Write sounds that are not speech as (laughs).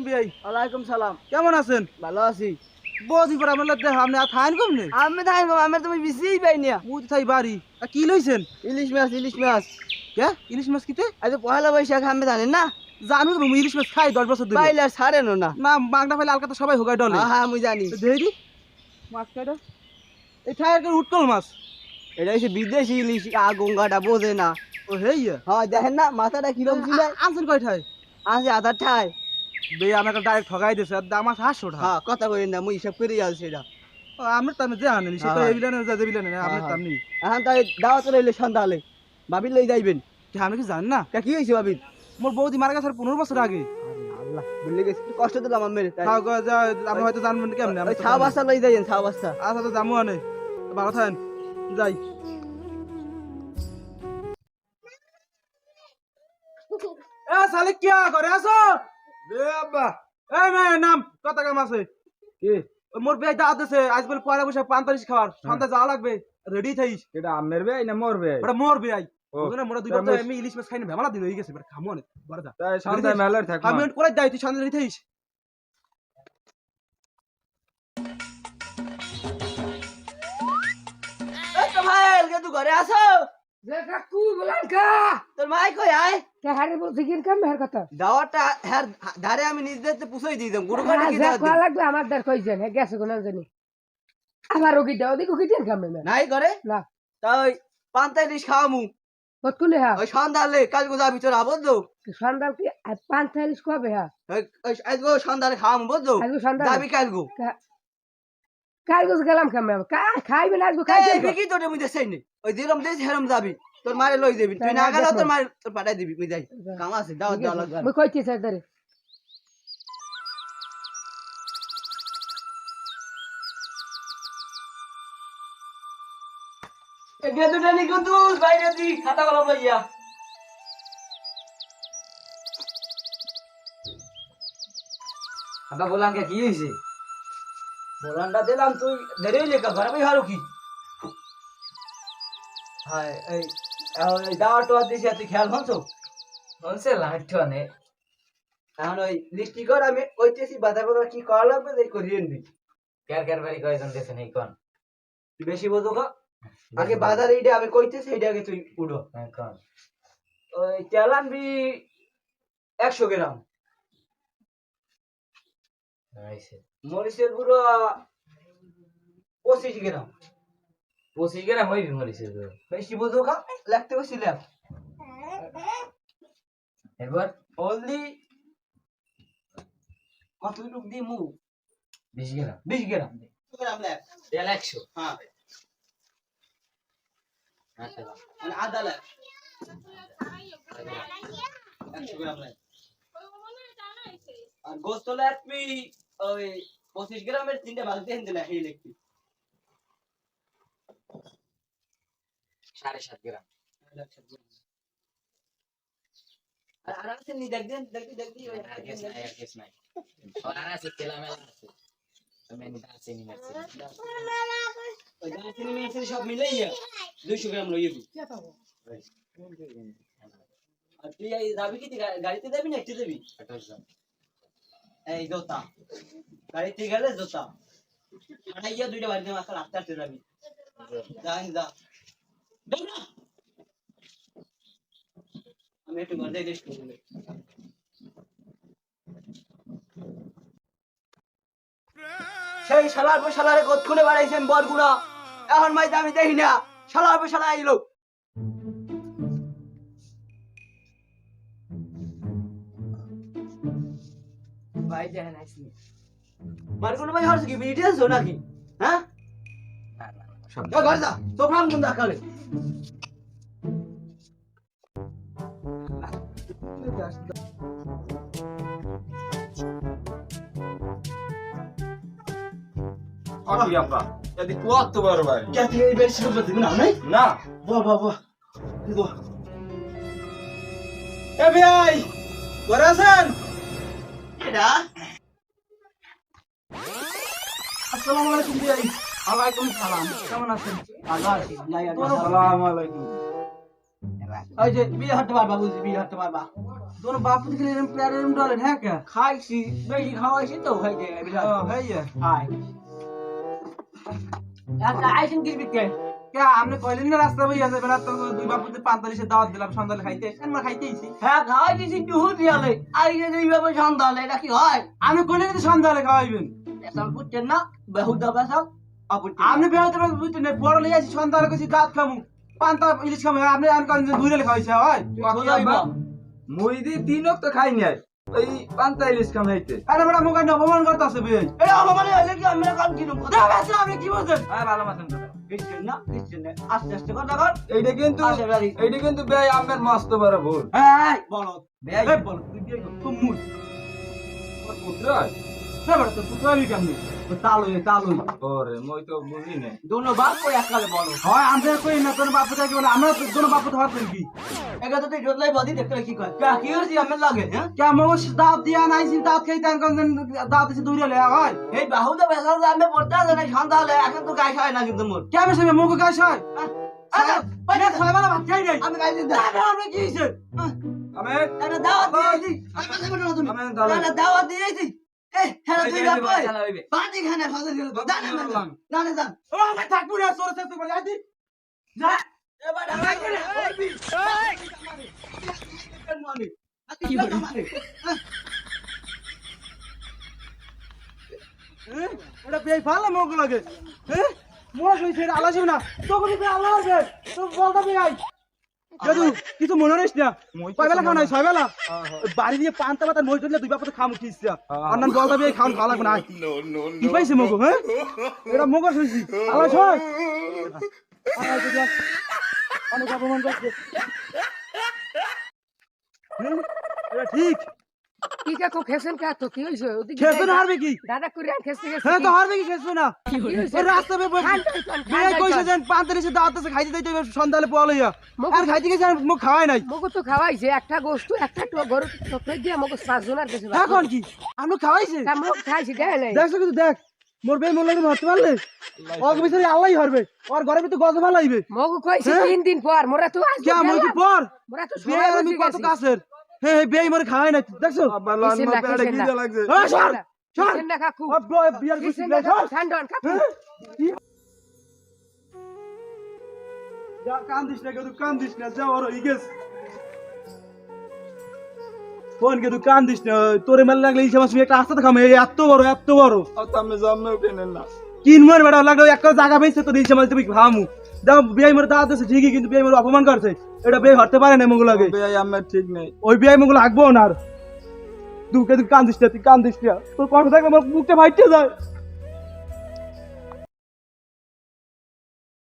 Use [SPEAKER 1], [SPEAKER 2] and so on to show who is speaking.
[SPEAKER 1] আলাইকুম বিয়াই
[SPEAKER 2] ওয়ালাইকুম সালাম।
[SPEAKER 1] কেমন আছেন?
[SPEAKER 2] ভালো আছি।
[SPEAKER 1] পর আপনার দেখ আপনি আর থাইন কম নেই
[SPEAKER 2] আমি তাই আমি তুমি বিসিই পাই না।
[SPEAKER 1] মুই থাই বাড়ি। আর কি লইছেন?
[SPEAKER 2] ইলিশ মাছ ইলিশ মাছ।
[SPEAKER 1] কে? ইলিশ মাছ কিতে?
[SPEAKER 2] আজ পয়লা বৈশাখ আমি জানেন না।
[SPEAKER 1] জানো তো মুই ইলিশ মাছ খাই দশ বছর ধরে।
[SPEAKER 2] পাইলে আর ছাড়ে না।
[SPEAKER 1] না বাংলা পাইলে সবাই হোগাই ডলে।
[SPEAKER 2] হ্যাঁ আমি জানি।
[SPEAKER 1] দেরি মাছ কাটা এই ঠায়ের উৎকল মাছ?
[SPEAKER 2] এটা হচ্ছে বিদেশি ইলিশ আ গঙ্গাটা বোঝে না।
[SPEAKER 1] ও হেই
[SPEAKER 2] হ্যাঁ দেখেন না মাথাটা কিরম ছিল
[SPEAKER 1] আনছেন কয় ঠাই
[SPEAKER 2] আছে আধার ঠাই
[SPEAKER 1] বে আমাকে ডাইরেক্ট ঠগাই দিছে আর দাম আছে
[SPEAKER 2] হ্যাঁ কথা কই না মুই হিসাব করে আলছি এটা।
[SPEAKER 1] আমরা তো আমি জানি সে তো। এই বিলানে যা না আমরা তো আমি।
[SPEAKER 2] এখন তাই দাওয়াত লইলে সন্ধ্যালে। ভাবি লই যাইবেন।
[SPEAKER 1] আমি কি জানি না?
[SPEAKER 2] কি হয়েছে ভাবি
[SPEAKER 1] মোর বৌদি মারা গেছে পনেরো বছর আগে।
[SPEAKER 2] আল্লাহ বললে গেছি কষ্ট দিলাম আমি তাই।
[SPEAKER 1] খাও খাও যা আপনি হয়তো জানবেন কেমনে আমি
[SPEAKER 2] ছাও। বাস্তা লই যাইয়েন ছাও বাস্তা
[SPEAKER 1] আচ্ছা তো জামু আনে ভালো থাকেন যাই। (laughs) এ শালিক কিয়া করে? আছো এ আব্বা এই মে নাম কত কাম আছে।
[SPEAKER 3] কি?
[SPEAKER 1] মোর বেই দাঁত আছে আজ বলে পয়লা বৈশাখ পান্তালিশ খাওয়ার। সন্ধ্যা যাওয়া লাগবে রেডি থাইস
[SPEAKER 3] এটা আমের বে না মোর বে?
[SPEAKER 1] ওটা মোর বেই ওখানে মোরা দুই
[SPEAKER 3] তা
[SPEAKER 1] আমি ইলিশ মাছ খাইনি ভেমালা দিন হয়ে গেছে খামো অনেক বড় দা
[SPEAKER 3] তাই সন্ধ্যায় মেলার থাক
[SPEAKER 1] আমি করে যাই তুই সন্ধ্যা রেডি থাইস
[SPEAKER 2] ভাই ঘরে আসো তোর আমি পুষাই দিতাম
[SPEAKER 4] আমার কইছেন গেছে কোন জানি। আমার ওকি দাও দেখো কি দিন কাম
[SPEAKER 2] নাই করে
[SPEAKER 4] না।
[SPEAKER 2] তাই পান্তালিশ খাওয়ামু।
[SPEAKER 4] কত কোনে হ্যাঁ?
[SPEAKER 2] ওই সন্ধ্যালে কাল গোজা ভিতরে বুঝছ
[SPEAKER 4] সন্ধ্যাল কি চালিশ কবে হ্যাঁ?
[SPEAKER 2] ওই সন্ধ্যালে খাওয়ামু বুঝছ যাবি কাল গো।
[SPEAKER 4] কাল গোস গেলাম কামে খাইবে না আজকে? খাইবে
[SPEAKER 2] বিকি তোর মুই ওই দেশ হেরম যাবি। তোর মারে লই দিবি। তুই না গেলে তোর মারে তোর পাঠাই দিবি। মুই যাই। কাম আছে দাও দাও লাগবে।
[SPEAKER 4] মই কইছি স্যার দারে
[SPEAKER 2] এগে নি কুতুস বাইরে দি খাতা কলম লইয়া।
[SPEAKER 3] আব্বা বললাম কে কি হইছে?
[SPEAKER 2] দিলাম তুই দেরি লেখা ঘরে বই হারু কি? হায় এই দিছি তুই খেয়াল হনছো
[SPEAKER 3] হনছে লাইট নে
[SPEAKER 2] এখন ওই লিস্টি কর আমি কইতেছি বাধা বাধা কি করা লাগবে তাই করিয়ে নিবি
[SPEAKER 3] কার কার বাড়ি কয়জন দেছেন এই কোন?
[SPEAKER 2] তুই বেশি বোঝো কা আগে বাজার এইটা আমি কইতেছি এইটা আগে তুই উঠো।
[SPEAKER 3] কোন।
[SPEAKER 2] ওই তেল আনবি একশো গ্রাম। মরিচের গুঁড়ো পঁচিশ গ্রাম।
[SPEAKER 3] পঁচিশ গ্রাম হইবি
[SPEAKER 2] বেশি বোঝো লাগতে বেশি লেখ
[SPEAKER 3] এবার
[SPEAKER 2] হলদি কত টুক মু
[SPEAKER 3] বিশ গ্রাম।
[SPEAKER 2] বিশ গ্রাম।
[SPEAKER 3] তেল একশো।
[SPEAKER 2] হ্যাঁ।
[SPEAKER 3] আচ্ছা।
[SPEAKER 2] মানে আদা লেখ একশো গ্রাম লেখ আর গোস্ত লেখবি ওই পঁচিশ গ্রামের তিনটে বালতি হেন দিলে এই লেখবি
[SPEAKER 3] সাড়ে সাত গ্রাম।
[SPEAKER 2] আর আরামসে নি দেখ দেন দেখবি দেখবি ওই
[SPEAKER 3] আর কেস নাই আর কেস নাই। আর আছে তেলা মেলা আছে তুমি নি দারচিনি মারচিনি
[SPEAKER 2] ওই দারচিনি মিরচিনি সব মিলাইয়া দুইশো গ্রাম লইয়ে দিই। আর তুই এই যাবি কি তুই? গা- গাড়িতে যাবি না একটু যাবি?
[SPEAKER 3] আঠাশ জন।
[SPEAKER 2] এই জোতা। গাড়িতে গেলে জোতা। দুইটা বাড়িতে আসতে যাবি যাই, যা। আমি একটু ঘর রেস্ট করব সেই শালার পর শালারে খুলে বাড়াইছেন বরগুড়া এখন মাইতে আমি দেখি না। শালার পর আইলো ভাই দেখেন আইসনি বরগুড়া ভাই হচ্ছে কি বিটি আছো নাকি? হ্যাঁ?
[SPEAKER 3] না
[SPEAKER 2] ঘর যা তোকে আম কোন দেখালে
[SPEAKER 3] কি আব্বা যদি কত বড় ভাই
[SPEAKER 2] কে তুই এই বেশি করে দিবি না নাই
[SPEAKER 3] না।
[SPEAKER 2] বাহ বাহ এ ভাই
[SPEAKER 1] ঘরে আছেন?
[SPEAKER 2] এটা?
[SPEAKER 1] আসসালামু আলাইকুম বিয়াই ওয়ালাইকুম সালাম। কেমন আছেন?
[SPEAKER 2] ভালো আছি। আর
[SPEAKER 1] আসসালামু আলাইকুম।
[SPEAKER 2] ওই যে বিয়ে হাঁটতে পারবা বুঝি বিয়ে হাঁটতে পারবা।
[SPEAKER 1] তোর বাপ দিকে এরম প্যার এরম ডালেন হ্যাঁ কে?
[SPEAKER 2] খাইছি। বেশি খাওয়াইছি তো হয়ে যায় এবার
[SPEAKER 1] ও ভাই
[SPEAKER 2] হাই একটা আইসিন কিনবি কে
[SPEAKER 1] কে আপনি কইলেন না রাস্তা বই আছে বেলা তো দুই বাপুতে পান্তালিশে দাওয়াত দিলাম সন্ধ্যালে খাইতে। আমরা খাইতেইছি
[SPEAKER 2] হ্যাঁ খাওয়াই দিছি দুহু দিয়ালে আইলে এইভাবে সন্ধ্যালে এটা কি হয়?
[SPEAKER 1] আমি কইলেন যে সন্ধ্যালে খাওয়াইবেন।
[SPEAKER 2] এসব বুঝছেন না বেহুদা বেসব অবুঝছেন
[SPEAKER 1] আপনি বেহতে বুঝতে নেই বড় লই আছি সন্ধ্যালে কইছি দাঁত খামু। পান্তা ইলিশ খামু আপনি আন করেন যে দুইলে খাইছে হয়।
[SPEAKER 5] মুই দি তিনক তো খাই নাই ওই পান্তা ইলিশ খাম হইতে
[SPEAKER 1] আরে বড় মুখ অপমান করতেছে বে
[SPEAKER 2] এটা অপমানে হইলে কি আমরা কাল কিনুম
[SPEAKER 1] দা বাচ্চা আপনি কি বলছেন?
[SPEAKER 5] হ্যাঁ ভালো মাছেন কথা
[SPEAKER 2] না বুঝছেন না আস্তে আস্তে কথা কর।
[SPEAKER 5] এইটা কিন্তু এইটা কিন্তু ব্যয় আমের মস্ত বড় ভুল।
[SPEAKER 1] এই
[SPEAKER 2] বলো।
[SPEAKER 1] তুই তো মুই
[SPEAKER 5] পুত্র?
[SPEAKER 1] না বড় তো আমি কেমনে? তো তালু তালু।
[SPEAKER 5] ওরে মই তো বুঝি না
[SPEAKER 2] দোনো বাপ কই একালে বলো।
[SPEAKER 1] হয় আমরা কই না তোর বাপু থাকি বলে আমরা তো তোর বাপু থাকার কি?
[SPEAKER 2] এগা তো তুই জোতলাই বাদি দেখতে কি কয়। কা কি হইছে আমার লাগে হ্যাঁ?
[SPEAKER 1] কে মগো দাঁত দিয়া নাইছি দাঁত খাইতে আন কোন দাঁত এসে দূরে লে হয়।
[SPEAKER 2] এই বাহুদা বেসাল আমি পড়তে আছে না সন্ধ্যালে এখন তো গাই খায় না কিন্তু মোর।
[SPEAKER 1] কে আমি সবে মগো গাছ হয়।
[SPEAKER 2] আচ্ছা,
[SPEAKER 1] আরে ছয় বেলা ভাত খাই নাই?
[SPEAKER 2] আমি গাই দিতে
[SPEAKER 1] আরে কি হইছে?
[SPEAKER 5] আমি
[SPEAKER 2] একটা দাওয়াত দিয়েছি। আমি
[SPEAKER 5] আমি দাওয়াত
[SPEAKER 2] দিয়েছি। এ হ্যাঁ তুই বাপ কই
[SPEAKER 5] চালা হইবে
[SPEAKER 2] পাটি খানে ফাদর গেল জানে না জানে জান
[SPEAKER 1] ও আমি থাকব না তোর সাথে বলে আইতি যা
[SPEAKER 2] এবার ঢাকাই করে ওই কি বলি
[SPEAKER 1] হ্যাঁ? ওটা বেই ভালো মগো লাগে হ্যাঁ মোর হইছে আলা না তো কোন বে আলা আছে তো বলতা বে দাদু কিছু মনে রইস না
[SPEAKER 5] মই
[SPEAKER 1] কয় বেলা খাও নাই। ছয় বেলা। ওই বাড়ি দিয়ে পান্তা পাতা মই করলে দুই বাপতে খাম উঠিস ইচ্ছা
[SPEAKER 5] হ্যাঁ।
[SPEAKER 1] আর নাম খাওন ভালো লাগবে না। (laughs) কি পাইছে মগো হ্যাঁ? এটা মগো শুনছি আলা ছয়। অনেক অপমান করছে? এটা ঠিক।
[SPEAKER 4] কি কা তো কি হইছে? ওদিকে
[SPEAKER 1] খেসবে হারবে কি?
[SPEAKER 4] দাদা করে আর গেছে
[SPEAKER 1] হ্যাঁ তো হারবে কি খেসবে না?
[SPEAKER 4] কি হইছে?
[SPEAKER 1] ওই রাস্তা বে বিয়ে কইছে যেন পান্তারিসে দাঁত আছে খাইতে দিতে সন্ধ্যালে পোয়া লইয়া। আর খাইতে গেছে আর মুখ খাওয়াই নাই।
[SPEAKER 4] মগো তো খাওয়াইছে একটা গোস্তু একটা তো গরু তো ফেক দিয়ে মগো পাঁচ জনের কাছে
[SPEAKER 1] এখন কি? আমি খাওয়াইছে?
[SPEAKER 4] তা মুখ খাইছি দেয় নাই।
[SPEAKER 1] দেখছ কিন্তু দেখ মোর বে মোর লাগে পারলে? ওর বিচারে আল্লাহই হরবে ওর ঘরে ভিতরে গজ ভালো হইবে
[SPEAKER 4] মগো কইছে
[SPEAKER 1] হ্যাঁ?
[SPEAKER 4] তিন দিন পর মোরা তো আজ
[SPEAKER 1] কে মই কি পর?
[SPEAKER 4] মোরা তো
[SPEAKER 1] বিয়ে আমি কত কাছের? হে হে বিয়ে মোরে খাওয়াই নাই। দেখছ?
[SPEAKER 5] আব্বা লান মা
[SPEAKER 4] না,
[SPEAKER 5] পেড়ে কি
[SPEAKER 4] না।
[SPEAKER 5] যা লাগছে।
[SPEAKER 1] ওই সর সর।
[SPEAKER 4] না কাকু
[SPEAKER 1] ও ব- বিয়ার কিছু
[SPEAKER 4] না
[SPEAKER 1] সর।
[SPEAKER 4] ঠান্ডা কাকু
[SPEAKER 1] যা কান্দিস না কেউ কান্দিস না যা ওর ইগেস ফোন কে তুই কান্দিস না তোরে মেল লাগলে এই সময় একটা আস্তে খামে এত বড় এত বড়।
[SPEAKER 5] আর না
[SPEAKER 1] কিন মর লাগল একটা জায়গা পেয়েছে তো এই সময় তুমি খামু। দেখো বিয়ে মরে দাঁত ঠিকই কিন্তু বিয়ে মরে অপমান করছে। এটা বিয়ে হতে পারে না মঙ্গল আগে
[SPEAKER 5] বিয়ে আমার ঠিক নেই।
[SPEAKER 1] ওই বিয়ে মঙ্গল লাগবো না আর। দুকে তুই কান্দিস তুই কান্দিস না। তোর কথা থাকলে আমার মুখটা ফাইটে যায়।